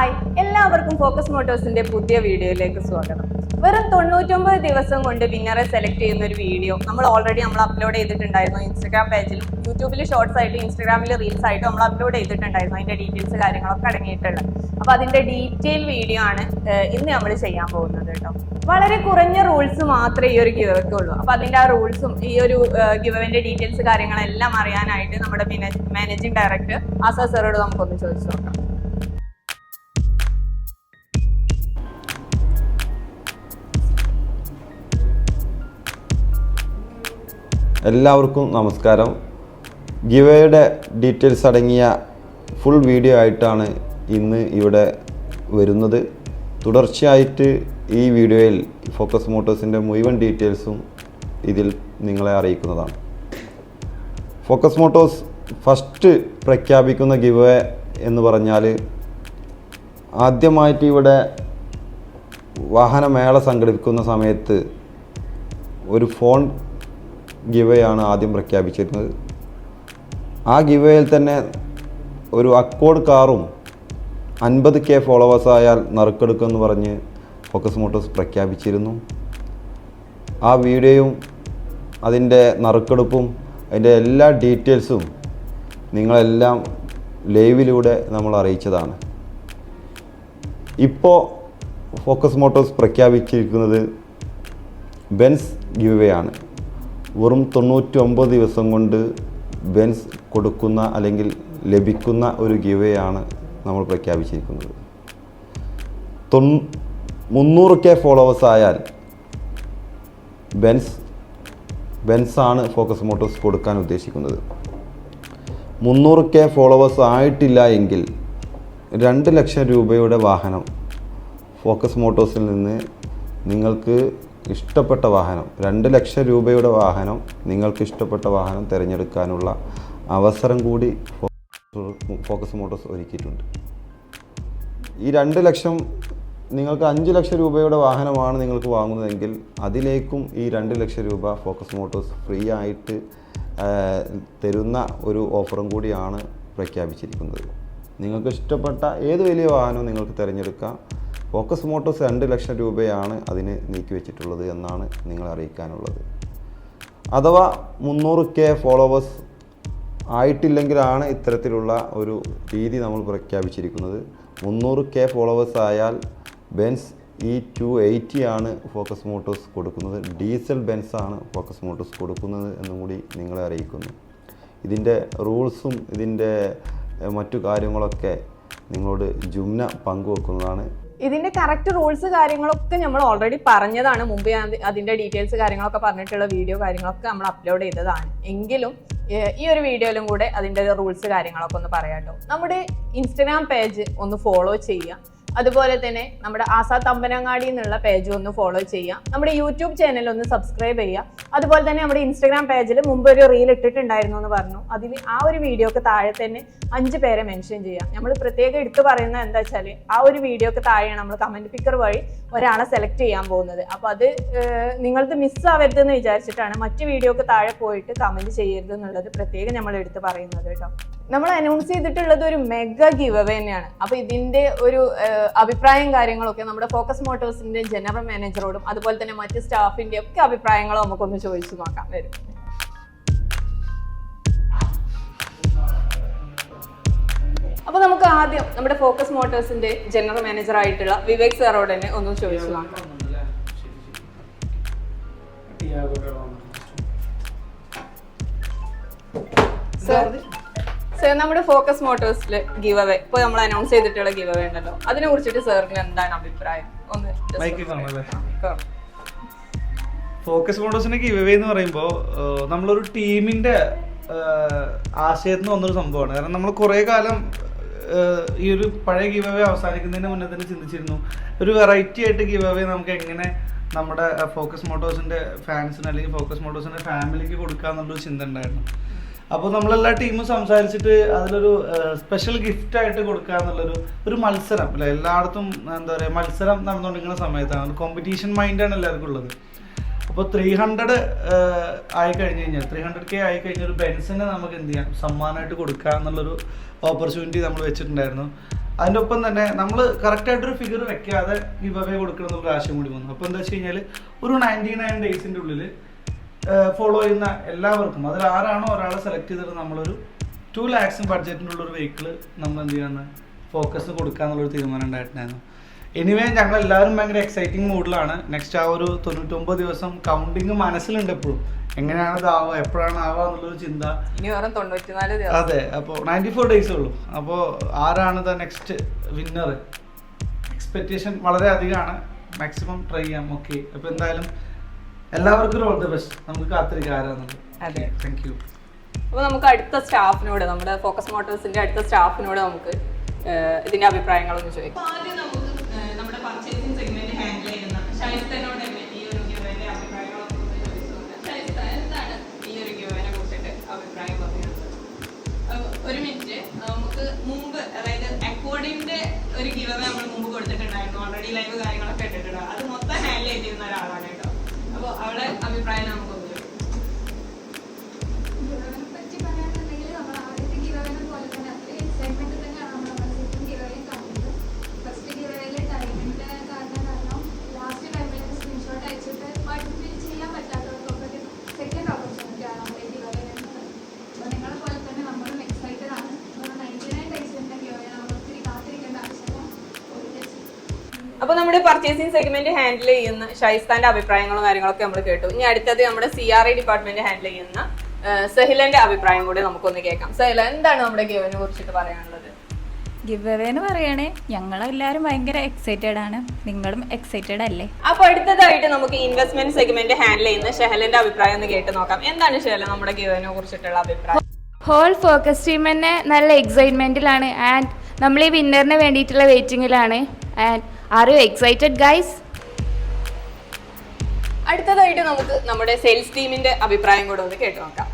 Hi. എല്ലാവർക്കും focus മോട്ടോഴ്സിന്റെ പുതിയ വീഡിയോയിലേക്ക് സ്വാഗതം. വെറും തൊണ്ണൂറ്റൊമ്പത് ദിവസം കൊണ്ട് വിന്നറെ സെലക്ട് ചെയ്യുന്ന ഒരു വീഡിയോ. നമ്മൾ ഓൾറെഡി നമ്മൾ അപ്ലോഡ് ചെയ്തിട്ടുണ്ടായിരുന്നു ഇൻസ്റ്റാഗ്രാം പേജിൽ യൂട്യൂബിൽ ഷോർട്സ് ആയിട്ട് ഇൻസ്റ്റാഗ്രാമിൽ റീൽസ് ആയിട്ട് നമ്മൾ അപ്ലോഡ് ചെയ്തിട്ടുണ്ടായിരുന്നു. അതിന്റെ ഡീറ്റെയിൽസ് കാര്യങ്ങളൊക്കെ അടങ്ങിയിട്ടുള്ളത്. അപ്പോൾ അതിന്റെ ഡീറ്റെയിൽ വീഡിയോ ആണ് ഇന്ന് നമ്മൾ ചെയ്യാൻ പോകുന്നത് കേട്ടോ. വളരെ കുറഞ്ഞ റൂൾസ് മാത്രമേ ഈ ഒരു ഗിവക്ക് ഉള്ളൂ. അപ്പൊ അതിന്റെ ആ റൂൾസും ഈ ഒരു ഗിവന്റെ ഡീറ്റെയിൽസ് കാര്യങ്ങളെല്ലാം അറിയാനായിട്ട് നമ്മുടെ മാനേജിംഗ് ഡയറക്ടർ ആസാ സാറോട് നമുക്കൊന്ന് ചോദിച്ചു നോക്കാം. എല്ലാവർക്കും നമസ്കാരം. ഗിവയുടെ ഡീറ്റെയിൽസ് അടങ്ങിയ ഫുൾ വീഡിയോ ആയിട്ടാണ് ഇന്ന് ഇവിടെ വരുന്നത്. തുടർച്ചയായിട്ട് ഈ വീഡിയോയിൽ ഫോക്കസ് മോട്ടോഴ്സിന്റെ മുഴുവൻ ഡീറ്റെയിൽസും ഇതിൽ നിങ്ങളെ അറിയിക്കുന്നതാണ്. ഫോക്കസ് മോട്ടോഴ്സ് ഫസ്റ്റ് പ്രഖ്യാപിക്കുന്ന ഗിവേ എന്ന് പറഞ്ഞാൽ ആദ്യമായിട്ട് ഇവിടെ വാഹനമേള സംഘടിപ്പിക്കുന്ന സമയത്ത് ഒരു ഫോൺ ഗിവയാണ് ആദ്യം പ്രഖ്യാപിച്ചിരുന്നത്. ആ ഗിവയിൽ തന്നെ ഒരു അക്കോഡ് കാറും അൻപത് കെ ഫോളോവേഴ്സ് ആയാൽ നറുക്കെടുക്കുമെന്ന് പറഞ്ഞ് ഫോക്കസ് മോട്ടോഴ്സ് പ്രഖ്യാപിച്ചിരുന്നു. ആ വീഡിയോയും അതിന്റെ നറുക്കെടുപ്പും അതിന്റെ എല്ലാ ഡീറ്റെയിൽസും നിങ്ങളെല്ലാം ലൈവിലൂടെ നമ്മൾ അറിയിച്ചതാണ്. ഇപ്പോൾ ഫോക്കസ് മോട്ടോഴ്സ് പ്രഖ്യാപിച്ചിരിക്കുന്നത് ബെൻസ് ഗിവേ ആണ് വെറും തൊണ്ണൂറ്റി ഒമ്പത് ദിവസം കൊണ്ട് ബെൻസ് കൊടുക്കുന്ന അല്ലെങ്കിൽ ലഭിക്കുന്ന ഒരു ഗിവേ ആണ് നമ്മൾ പ്രഖ്യാപിച്ചിരിക്കുന്നത്. തൊണ്ണൂ മുന്നൂറ് കെ ഫോളോവേഴ്സ് ആയാൽ ബെൻസ് ബെൻസാണ് ഫോക്കസ് മോട്ടോഴ്സ് കൊടുക്കാൻ ഉദ്ദേശിക്കുന്നത്. മുന്നൂറ് കെ ഫോളോവേഴ്സ് ആയിട്ടില്ല എങ്കിൽ രണ്ട് ലക്ഷം രൂപയുടെ വാഹനം ഫോക്കസ് മോട്ടോഴ്സിൽ നിന്ന് നിങ്ങൾക്ക് ഇഷ്ടപ്പെട്ട വാഹനം രണ്ട് ലക്ഷം രൂപയുടെ വാഹനം നിങ്ങൾക്ക് ഇഷ്ടപ്പെട്ട വാഹനം തിരഞ്ഞെടുക്കാനുള്ള അവസരം കൂടി ഫോക്കസ് മോട്ടോഴ്സ് ഒരുക്കിയിട്ടുണ്ട്. ഈ രണ്ട് ലക്ഷം നിങ്ങൾക്ക് അഞ്ച് ലക്ഷം രൂപയുടെ വാഹനമാണ് നിങ്ങൾക്ക് വാങ്ങുന്നതെങ്കിൽ അതിലേക്കും ഈ രണ്ട് ലക്ഷം രൂപ ഫോക്കസ് മോട്ടോഴ്സ് ഫ്രീ ആയിട്ട് തരുന്ന ഒരു ഓഫറും കൂടിയാണ് പ്രഖ്യാപിച്ചിരിക്കുന്നത്. നിങ്ങൾക്ക് ഇഷ്ടപ്പെട്ട ഏത് വലിയ വാഹനവും നിങ്ങൾക്ക് തിരഞ്ഞെടുക്കാം ഫോക്കസ് മോട്ടോഴ്സ് രണ്ട് ലക്ഷം രൂപയാണ് അതിന് നീക്കി വെച്ചിട്ടുള്ളത് എന്നാണ് നിങ്ങളെ അറിയിക്കാനുള്ളത്. അഥവാ മുന്നൂറ് കെ ഫോളോവേഴ്സ് ആയിട്ടില്ലെങ്കിലാണ് ഇത്തരത്തിലുള്ള ഒരു രീതി നമ്മൾ പ്രഖ്യാപിച്ചിരിക്കുന്നത്. മുന്നൂറ് കെ ഫോളോവേഴ്സ് ആയാൽ ബെൻസ് ഇ ടു എയ്റ്റി ആണ് ഫോക്കസ് മോട്ടോഴ്സ് കൊടുക്കുന്നത്. ഡീസൽ ബെൻസ് ആണ് ഫോക്കസ് മോട്ടോഴ്സ് കൊടുക്കുന്നത് എന്നും കൂടി നിങ്ങളെ അറിയിക്കുന്നു. ഇതിന്റെ റൂൾസും ഇതിന്റെ മറ്റു കാര്യങ്ങളൊക്കെ നിങ്ങളോട് ജുംന പങ്കുവെക്കുന്നതാണ്. ഇതിന്റെ കറക്റ്റ് റൂൾസ് കാര്യങ്ങളൊക്കെ നമ്മൾ ഓൾറെഡി പറഞ്ഞതാണ്. മുമ്പേ അതിന്റെ ഡീറ്റെയിൽസ് കാര്യങ്ങളൊക്കെ പറഞ്ഞിട്ടുള്ള വീഡിയോ കാര്യങ്ങളൊക്കെ നമ്മൾ അപ്ലോഡ് ചെയ്തതാണ്. എങ്കിലും ഈ ഒരു വീഡിയോയിലും കൂടെ അതിന്റെ റൂൾസ് കാര്യങ്ങളൊക്കെ ഒന്ന് പറയാട്ടോ. നമ്മുടെ ഇൻസ്റ്റഗ്രാം പേജ് ഒന്ന് ഫോളോ ചെയ്യുക. അതുപോലെ തന്നെ നമ്മുടെ ആസാ തമ്പനങ്ങാടി എന്നുള്ള പേജ് ഒന്ന് ഫോളോ ചെയ്യാം നമ്മുടെ യൂട്യൂബ് ചാനൽ ഒന്ന് സബ്സ്ക്രൈബ് ചെയ്യുക. അതുപോലെ തന്നെ നമ്മുടെ ഇൻസ്റ്റാഗ്രാം പേജിൽ മുമ്പ് ഒരു റീൽ ഇട്ടിട്ടുണ്ടായിരുന്നു എന്ന് പറഞ്ഞു. അതിൽ ആ ഒരു വീഡിയോക്ക് താഴെ തന്നെ അഞ്ച് പേരെ മെൻഷൻ ചെയ്യാം നമ്മൾ പ്രത്യേകം എടുത്തു പറയുന്നത് എന്താ വെച്ചാൽ ആ ഒരു വീഡിയോക്ക് താഴെയാണ് നമ്മൾ കമന്റ് പിക്കർ വഴി ഒരാളെ സെലക്ട് ചെയ്യാൻ പോകുന്നത്. അപ്പോൾ അത് നിങ്ങൾക്ക് മിസ്സാവരുതെന്ന് എന്ന് വിചാരിച്ചിട്ടാണ് മറ്റു വീഡിയോക്ക് താഴെ പോയിട്ട് കമന്റ് ചെയ്യരുത് എന്നുള്ളത് പ്രത്യേകം നമ്മൾ എടുത്ത് പറയുന്നത് കേട്ടോ. നമ്മൾ അനൗൺസ് ചെയ്തിട്ടുള്ളത് ഒരു മെഗാ ഗീവ് അവേ തന്നെയാണ്. അപ്പൊ ഇതിന്റെ ഒരു അഭിപ്രായം കാര്യങ്ങളൊക്കെ നമ്മുടെ ഫോക്കസ് മോട്ടോഴ്സിന്റെ ജനറൽ മാനേജറോടും അതുപോലെ തന്നെ മറ്റ് സ്റ്റാഫിന്റെ ഒക്കെ അഭിപ്രായങ്ങളും നമുക്കൊന്ന് ചോദിച്ചു നോക്കാം. വരും. അപ്പൊ നമുക്ക് ആദ്യം നമ്മുടെ ഫോക്കസ് മോട്ടോഴ്സിന്റെ ജനറൽ മാനേജർ ആയിട്ടുള്ള വിവേക് സാറോട് തന്നെ ഒന്ന് ചോദിച്ചു നോക്കാം. സർ സർ നമ്മുടെ ഫോക്കസ് മോട്ടോഴ്സിൽ ഗിവ് അവേ ഇപ്പൊ നമ്മൾ അനൗൺസ് ചെയ്തിട്ടുള്ള ഗിവ് അവേ ഉണ്ടല്ലോ. അതിനെ കുറിച്ചിട്ട് സാറിന് എന്താണ് അഭിപ്രായം? ഒന്ന്. ഫോക്കസ് മോഡോസിന്റെ ഗിവ് എന്ന് പറയുമ്പോൾ നമ്മളൊരു ടീമിന്റെ ആശയത്തിൽ നിന്ന് വന്നൊരു സംഭവമാണ്. കാരണം നമ്മൾ കുറേ കാലം ഈ ഒരു പഴയ ഗിവ് അവേ അവസാനിക്കുന്നതിന് മുന്നേ തന്നെ ചിന്തിച്ചിരുന്നു. ഒരു വെറൈറ്റി ആയിട്ട് ഗിവ് അവേ നമുക്ക് എങ്ങനെ നമ്മുടെ ഫോക്കസ് മോട്ടോഴ്സിന്റെ ഫാൻസിന് അല്ലെങ്കിൽ ഫോക്കസ് മോട്ടോഴ്സിന്റെ ഫാമിലിക്ക് കൊടുക്കാന്നുള്ളൊരു ചിന്ത ഉണ്ടായിരുന്നു. അപ്പോൾ നമ്മളെല്ലാ ടീമും സംസാരിച്ചിട്ട് അതിലൊരു സ്പെഷ്യൽ ഗിഫ്റ്റ് ആയിട്ട് കൊടുക്കുക എന്നുള്ളൊരു ഒരു മത്സരം. അല്ലെ എല്ലായിടത്തും എന്താ പറയുക മത്സരം നടന്നുകൊണ്ടിരിക്കുന്ന സമയത്താണ്. കോമ്പറ്റീഷൻ മൈൻഡാണ് എല്ലാവർക്കും ഉള്ളത്. അപ്പോൾ ത്രീ ഹൺഡ്രഡ് ആയി കഴിഞ്ഞ് കഴിഞ്ഞാൽ ത്രീ ഹൺഡ്രഡ് കെ ആയി കഴിഞ്ഞാൽ ഒരു ബെൻസിനെ നമുക്ക് എന്ത് ചെയ്യാം? സമ്മാനമായിട്ട് കൊടുക്കുക എന്നുള്ളൊരു ഓപ്പർച്യൂണിറ്റി നമ്മൾ വെച്ചിട്ടുണ്ടായിരുന്നു. അതിന്റെ ഒപ്പം തന്നെ നമ്മൾ കറക്റ്റായിട്ടൊരു ഫിഗർ വെക്കാതെ അവേ കൊടുക്കണം എന്നുള്ള ആശയം കൂടി വന്നു. അപ്പോൾ എന്താ വെച്ച് കഴിഞ്ഞാൽ ഒരു നയന്റി നയൻ ഡേയ്സിന്റെ ഉള്ളിൽ ഫോളോ ചെയ്യുന്ന എല്ലാവർക്കും. അതിൽ ആരാണോ ഒരാളെ സെലക്ട് ചെയ്തിട്ട് നമ്മളൊരു ടു ലാക്സ് ബഡ്ജറ്റിനുള്ള ഒരു വെഹിക്കിൾ നമ്മൾ എന്ത് ചെയ്യണം ഫോക്കസ് കൊടുക്കുക എന്നുള്ളൊരു തീരുമാനം ഉണ്ടായിട്ടുണ്ടായിരുന്നു. എനിവേ ഞങ്ങൾ എല്ലാവരും ഭയങ്കര എക്സൈറ്റിംഗ് മൂഡിലാണ് നെക്സ്റ്റ് ആ ഒരു തൊണ്ണൂറ്റൊമ്പത് ദിവസം കൗണ്ടിങ് മനസ്സിലുണ്ട് എപ്പോഴും. എങ്ങനെയാണ് ഇതാവുക എപ്പോഴാണ് ആവുക എന്നുള്ളൊരു ചിന്ത. അതെ അപ്പോൾ നയന്റി ഫോർ ഡേയ്സേ ഉള്ളൂ. അപ്പോൾ ആരാണ് ദ നെക്സ്റ്റ് വിന്നർ എക്സ്പെക്റ്റേഷൻ വളരെ അധികമാണ്. മാക്സിമം ട്രൈ ചെയ്യാം. ഓക്കെ അപ്പോൾ എന്തായാലും എല്ലാവർക്കും ഓൾ ദ ബെസ്റ്റ് നമുക്ക് കാത്തിരിക്കാനാണ് അതെ. താങ്ക് യു അപ്പോൾ നമുക്ക് അടുത്ത സ്റ്റാഫിനോട് നമ്മുടെ ഫോക്കസ് മോട്ടോഴ്സിന്റെ അടുത്ത സ്റ്റാഫിനോട് നമുക്ക് ഇതിന്റെ അഭിപ്രായങ്ങളൊന്ന് ചോദിക്കാം. അപ്പൊ നമ്മുടെ പർച്ചേസിംഗ് സെഗ്മെന്റ് ഹാൻഡിൽ ചെയ്യുന്ന ഷൈസ്താന്റെ അഭിപ്രായങ്ങളും കാര്യങ്ങളൊക്കെ നമ്മൾ കേട്ടു. ഇനി അടുത്തത് നമ്മുടെ C R I department handle ചെയ്യുന്ന സഹിലന്റെ അഭിപ്രായം കൂടി നമുക്കൊന്ന് കേൾക്കാം. സഹില എന്താണ് നമ്മുടെ ഗിവനെ കുറിച്ചിട്ട് പറയാനുള്ളത്? ഗിവ് എന്ന് പറയണേ ഞങ്ങളെല്ലാവരും ഭയങ്കര എക്സൈറ്റഡ് ആണ്. നിങ്ങളും എക്സൈറ്റഡ് അല്ലേ? അപ്പൊ അടുത്തതായിട്ട് നമുക്ക് ഇൻവെസ്റ്റ്മെന്റ് സെഗ്മെന്റ് ഹാൻഡിൽ ചെയ്യുന്ന ഷെഹലന്റെ അഭിപ്രായം ഒന്ന് കേട്ട് നോക്കാം. എന്താണ് ഷെഹല നമ്മുടെ ഗിവനെ കുറിച്ചിട്ടുള്ള അഭിപ്രായം? ഹോൾ ഫോക്കസ് ടീം തന്നെ നല്ല എക്സൈറ്റ്മെന്റിലാണ് ആൻഡ് നമ്മൾ ഈ വിന്നറിന് വേണ്ടിയിട്ടുള്ള വെയിറ്റിംഗിലാണ് and are you excited guys അടുത്തതായിട്ട് നമുക്ക് നമ്മുടെ സെയിൽസ് ടീമിന്റെ അഭിപ്രായം കൂടെ ഒന്ന് കേട്ടു നോക്കാം.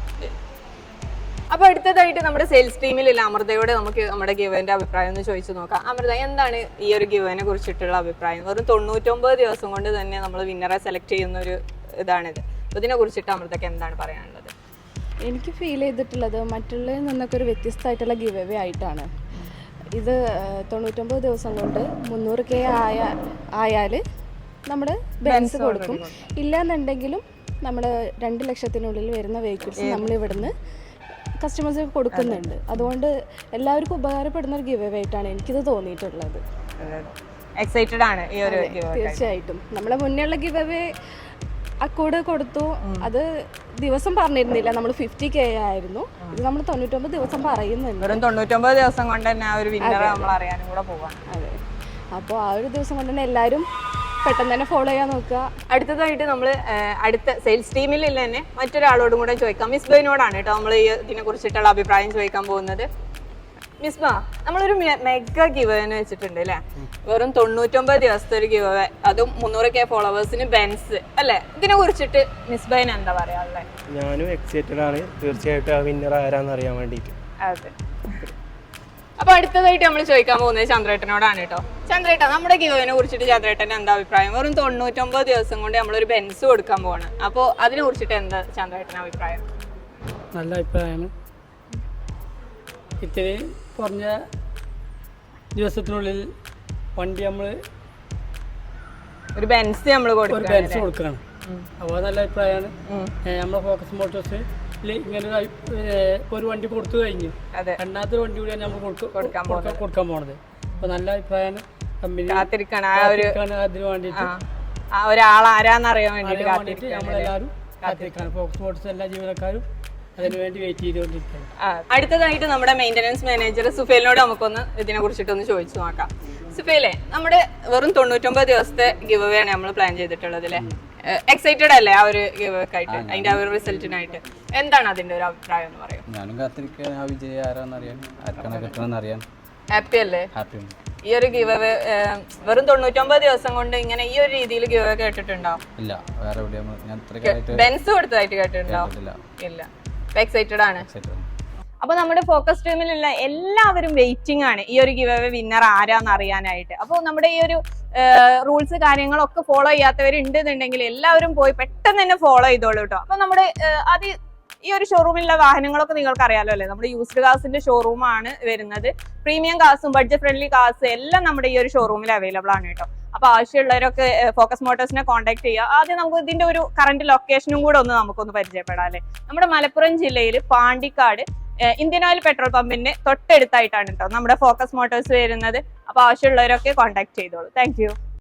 അപ്പൊ അടുത്തതായിട്ട് നമ്മുടെ സെയിൽസ് ടീമിലുള്ള അമൃതയോട് നമുക്ക് നമ്മുടെ ഗിവന്റെ അഭിപ്രായം ഒന്ന് ചോദിച്ചു നോക്കാം. അമൃത എന്താണ് ഈ ഒരു ഗിവനെ കുറിച്ചിട്ടുള്ള അഭിപ്രായം? വെറും തൊണ്ണൂറ്റൊമ്പത് ദിവസം കൊണ്ട് തന്നെ നമ്മൾ വിന്നറെ സെലക്ട് ചെയ്യുന്ന ഒരു ഇതാണിത്. അപ്പൊ ഇതിനെ കുറിച്ചിട്ട് അമൃതക്ക് എന്താണ് പറയാനുള്ളത്? എനിക്ക് ഫീൽ ചെയ്തിട്ടുള്ളത് മറ്റുള്ളതിൽ നിന്നൊക്കെ ഒരു വ്യത്യസ്തമായിട്ടുള്ള ഗിവ് അവേ ആയിട്ടാണ്. ഇത് തൊണ്ണൂറ്റൊമ്പത് ദിവസം കൊണ്ട് മുന്നൂറ് കെ ആയ ആയാൽ നമ്മൾ ബാലൻസ് കൊടുക്കും. ഇല്ലാന്നുണ്ടെങ്കിലും നമ്മൾ രണ്ട് ലക്ഷത്തിനുള്ളിൽ വരുന്ന വെഹിക്കിൾസ് നമ്മൾ ഇവിടുന്ന് കസ്റ്റമേഴ്സ് കൊടുക്കുന്നുണ്ട്. അതുകൊണ്ട് എല്ലാവർക്കും ഉപകാരപ്പെടുന്ന ഒരു ഗിവ് അവേ ആയിട്ടാണ് എനിക്കിത് തോന്നിയിട്ടുള്ളത്. എക്സൈറ്റഡ് ആണ് ഈ ഒരു തീർച്ചയായിട്ടും. നമ്മളെ മുന്നേ ഉള്ള ഗിവ് അവേ അക്കോഡ് കൊടുത്തു അത് ദിവസം പറഞ്ഞിരുന്നില്ല. നമ്മൾ ഫിഫ്റ്റി കെ ആയിരുന്നു. ഇത് നമ്മൾ തൊണ്ണൂറ്റൊമ്പത് ദിവസം പറയുന്നുണ്ട്. വെറും തൊണ്ണൂറ്റൊമ്പത് ദിവസം കൊണ്ട് തന്നെ ആ ഒരു വിന്നറെ നമ്മൾ അറിയാനും കൂടെ പോവാണ് അതെ. അപ്പോൾ ആ ഒരു ദിവസം കൊണ്ട് തന്നെ എല്ലാവരും പെട്ടെന്ന് തന്നെ ഫോളോ ചെയ്യാൻ നോക്കുക. അടുത്തതായിട്ട് നമ്മൾ അടുത്ത സെയിൽസ് ടീമിൽ തന്നെ മറ്റൊരാളോടും കൂടെ ചോദിക്കാം. മിസ് ബൈനോടാണ് കേട്ടോ നമ്മൾ ഈ ഇതിനെ കുറിച്ചിട്ടുള്ള അഭിപ്രായം ചോദിക്കാൻ പോകുന്നത്. മിസ് ബാ നമ്മളൊരു മെഗാ ഗിവ് എന്ന് വെച്ചിട്ടുണ്ട് അല്ലേ വെറും തൊണ്ണൂറ്റൊമ്പത് ദിവസത്തെ ഒരു ഗിവ് അതും മുന്നൂറ് കെ ഫോളോവേഴ്സിന് ബെൻസ് അല്ലേ? ഇതിനെ കുറിച്ചിട്ട് മിസ് ബൈൻ എന്താ പറയാനുള്ളത് ഞാനും എക്സൈറ്റഡ് ആണ്. തീർച്ചയായിട്ടും ആ വിന്നർ ആരാന്ന് അറിയാൻ വേണ്ടിയിട്ട് അതെ. അപ്പൊ അടുത്തതായിട്ട് നമ്മൾ ചോദിക്കാൻ പോകുന്നത് ചന്ദ്രേട്ടനോടാണ് കേട്ടോ ചന്ദ്രേട്ട നമ്മുടെ ഗിവനെ കുറിച്ചിട്ട് ചന്ദ്രേട്ടന്റെ എന്താ അഭിപ്രായം? വെറും തൊണ്ണൂറ്റൊമ്പത് ദിവസം കൊണ്ട് നമ്മളൊരു ബെൻസ് കൊടുക്കാൻ പോവാണ്. അപ്പോൾ അതിനെ കുറിച്ചിട്ട് എന്താ ചന്ദ്രേട്ടന്റെ അഭിപ്രായം? നല്ല അഭിപ്രായമാണ്. ഇത്തിരി കുറഞ്ഞ ദിവസത്തിനുള്ളിൽ വണ്ടി നമ്മൾ ഒരു ബെൻസ് നമ്മൾ ഒരു ബെൻസ് കൊടുക്കുകയാണ് അപ്പോൾ നല്ല അഭിപ്രായമാണ് നമ്മളെ ഫോക്കസ് മോട്ടോഴ്സ് ഇങ്ങനെ ഒരു വണ്ടി കൊടുത്തു കഴിഞ്ഞു. രണ്ടാമത്തെ വണ്ടി കൂടിയാണ് നമ്മൾ കൊടുക്ക- കൊടുക്കാൻ കൊടുക്കാൻ പോണത്. അപ്പോൾ നല്ല അഭിപ്രായമാണ് കമ്പനി കാത്തിരിക്കണം. ആ ഒരു അതിന് വേണ്ടിയിട്ട്. ഒരാൾ ആരാന്നറിയാൻ വേണ്ടിയിട്ട് നമ്മളെല്ലാവരും കാത്തിരിക്കണം. ഫോക്കസ് മോട്ടോഴ്സ് എല്ലാ ജീവനക്കാരും അതിന് വേണ്ടി വെയിറ്റ് ചെയ്തുകൊണ്ടിരിക്കുകയാണ്. അടുത്തതായിട്ട് നമ്മുടെ മെയിന്റനൻസ് മാനേജർ സുഫേലിനോട് നമുക്കൊന്ന് ഇതിനെ കുറിച്ചിട്ടൊന്ന് ചോദിച്ചു നോക്കാം. സുഫേലെ നമ്മുടെ വെറും തൊണ്ണൂറ്റൊമ്പത് ദിവസത്തെ ഗിവ് അവേ ആണ് നമ്മൾ പ്ലാൻ ചെയ്തിട്ടുള്ളത് അല്ലേ എക്സൈറ്റഡ് അല്ലേ ആ ഒരു ഗിവ് ആയിട്ട്? അതിന്റെ ആ ഒരു റിസൾട്ടിനായിട്ട് എന്താണ് അതിന്റെ ഒരു അഭിപ്രായം എന്ന് പറയും? ഞാനും കാത്തിരിക്കാൻ ആ വിജയ് ആരാന്നറിയാൻ ആർക്കാണ് കിട്ടണമെന്ന് അറിയാൻ ഹാപ്പി അല്ലേ ഹാപ്പി ഈ ഒരു ഗിവ് അവേ വെറും തൊണ്ണൂറ്റൊമ്പത് ദിവസം കൊണ്ട് ഇങ്ങനെ ഈ ഒരു രീതിയിൽ ഗിവ് അവേ കേട്ടിട്ടുണ്ടോ? ഇല്ല വേറെ എവിടെയാണ് ഞാൻ ഇത്ര ബെൻസ് കൊടുത്തതായിട്ട് കേട്ടിട്ടുണ്ടോ? ഇല്ല. എക്സൈറ്റഡ് ആണ്. അപ്പൊ നമ്മുടെ ഫോക്കസ് ടീമിലുള്ള എല്ലാവരും വെയിറ്റിംഗ് ആണ് ഈ ഒരു ഗിവ് അവേ വിന്നർ ആരാന്ന് അറിയാനായിട്ട്. അപ്പോൾ നമ്മുടെ ഈ ഒരു റൂൾസ് കാര്യങ്ങളൊക്കെ ഫോളോ ചെയ്യാത്തവരുണ്ടെന്നുണ്ടെങ്കിൽ എല്ലാവരും പോയി പെട്ടെന്ന് തന്നെ ഫോളോ ചെയ്തോളൂ കേട്ടോ അപ്പൊ നമ്മുടെ അത് ഈ ഒരു ഷോറൂമിലുള്ള വാഹനങ്ങളൊക്കെ നിങ്ങൾക്ക് അറിയാലോ അല്ലേ? നമ്മുടെ യൂസ്ഡ് കാസിന്റെ ഷോറൂമാണ് വരുന്നത്. പ്രീമിയം കാസും ബഡ്ജറ്റ് ഫ്രണ്ട്ലി കാസും എല്ലാം നമ്മുടെ ഈ ഒരു ഷോറൂമിൽ അവൈലബിൾ ആണ് കേട്ടോ അപ്പൊ ആവശ്യമുള്ളവരൊക്കെ ഫോക്കസ് മോട്ടോഴ്സിനെ കോൺടാക്ട് ചെയ്യുക. ആദ്യം നമുക്ക് ഇതിന്റെ ഒരു കറന്റ് ലൊക്കേഷനും കൂടെ ഒന്ന് നമുക്കൊന്ന് പരിചയപ്പെടാം അല്ലേ? നമ്മുടെ മലപ്പുറം ജില്ലയിൽ പാണ്ടിക്കാട് ഇന്ത്യൻ ഓയിൽ പെട്രോൾ പമ്പിന്റെ തൊട്ടടുത്തായിട്ടാണ് കേട്ടോ നമ്മുടെ ഫോക്കസ് മോട്ടോഴ്സ് വരുന്നത്. അപ്പൊ ആവശ്യമുള്ളവരൊക്കെ കോൺടാക്ട് ചെയ്തോളൂ. താങ്ക്